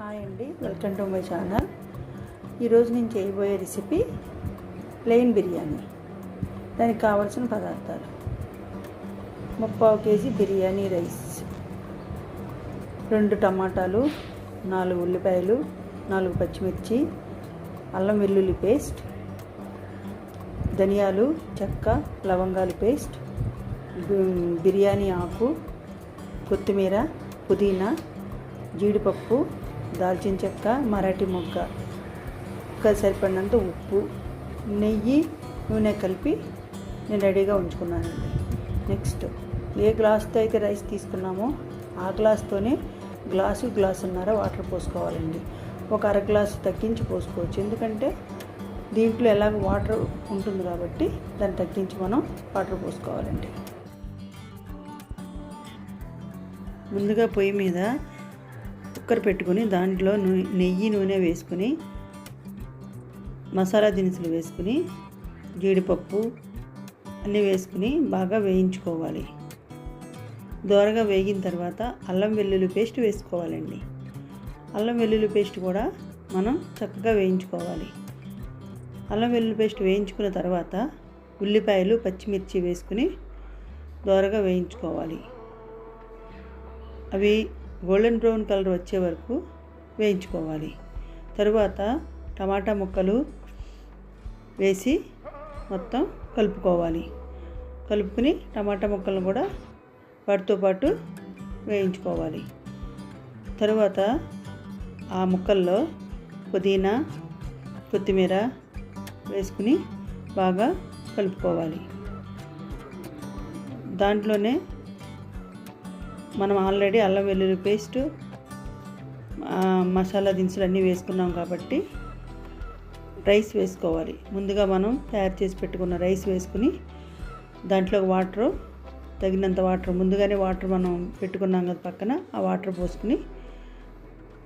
Hi అండి welcome to my channel. ఈరోజు నేను చేయబోయే రెసిపీ ప్లెయిన్ బిర్యానీ. దానికి కావాల్సిన పదార్థాలు. ముప్పావు కేజీ బిర్యానీ రైస్. రెండు టమాటాలు నాలుగు ఉల్లిపాయలు నాలుగు పచ్చిమిర్చి అల్లం వెల్లుల్లి పేస్ట్ ధనియాలు చెక్క లవంగాలు పేస్ట్ బిర్యానీ ఆకు కొత్తిమీర పుదీనా జీడిపప్పు దాల్చిన చెక్క మరాఠీ మొగ్గ. ఇంకా సరిపడినంత ఉప్పు నెయ్యి నూనె కలిపి నేను రెడీగా ఉంచుకున్నానండి నెక్స్ట్ ఏ గ్లాస్తో అయితే రైస్ తీసుకున్నామో ఆ గ్లాస్తోనే గ్లాసు గ్లాసున్నర వాటర్ పోసుకోవాలండి. ఒక అర గ్లాసు తగ్గించి పోసుకోవచ్చు. ఎందుకంటే దీంట్లో ఎలాగ వాటర్ ఉంటుంది కాబట్టి దాన్ని తగ్గించి మనం వాటర్ పోసుకోవాలండి. ముందుగా పొయ్యి మీద కుక్కర్ పెట్టుకొని దాంట్లో నెయ్యి నూనె వేసుకుని మసాలా దినుసులు వేసుకుని జీడిపప్పు అన్నీ వేసుకుని బాగా వేయించుకోవాలి. దోరగా వేగిన తర్వాత అల్లం వెల్లుల్లి పేస్ట్ వేసుకోవాలండి. అల్లం వెల్లుల్లి పేస్ట్ కూడా మనం చక్కగా వేయించుకోవాలి. అల్లం వెల్లుల్లి పేస్ట్ వేయించుకున్న తర్వాత ఉల్లిపాయలు పచ్చిమిర్చి వేసుకుని దోరగా వేయించుకోవాలి. అవి గోల్డెన్ బ్రౌన్ కలర్ వచ్చే వరకు వేయించుకోవాలి. తరువాత టమాటా ముక్కలు వేసి మొత్తం కలుపుకోవాలి. కలుపుకుని టమాటా ముక్కలను కూడా వాటితో పాటు వేయించుకోవాలి. తరువాత ఆ ముక్కల్లో పుదీనా కొత్తిమీర వేసుకుని బాగా కలుపుకోవాలి. దాంట్లోనే మనం ఆల్రెడీ అల్లం వెల్లుల్లి పేస్ట్ మసాలా దినుసులు అన్నీ వేసుకున్నాం కాబట్టి రైస్ వేసుకోవాలి. ముందుగా మనం తయారు చేసి పెట్టుకున్న రైస్ వేసుకుని దాంట్లో వాటర్ తగినంత వాటర్ ముందుగానే వాటర్ మనం పెట్టుకున్నాం కదా పక్కన ఆ వాటర్ పోసుకుని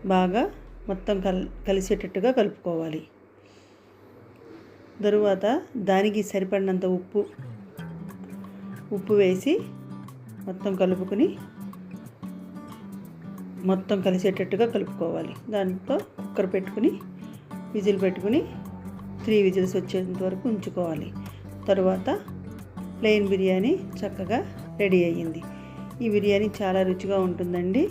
బాగా మొత్తం కల్ కలిసేటట్టుగా కలుపుకోవాలి. తరువాత దానికి సరిపడినంత ఉప్పు ఉప్పు వేసి మొత్తం కలుపుకుని మొత్తం కలిసేటట్టుగా కలుపుకోవాలి. దాంతో కుక్కర్ పెట్టుకుని విజిల్ పెట్టుకుని త్రీ విజిల్స్ వచ్చేంత వరకు ఉంచుకోవాలి. తరువాత ప్లెయిన్ బిర్యానీ చక్కగా రెడీ అయ్యింది. ఈ బిర్యానీ చాలా రుచిగా ఉంటుందండి.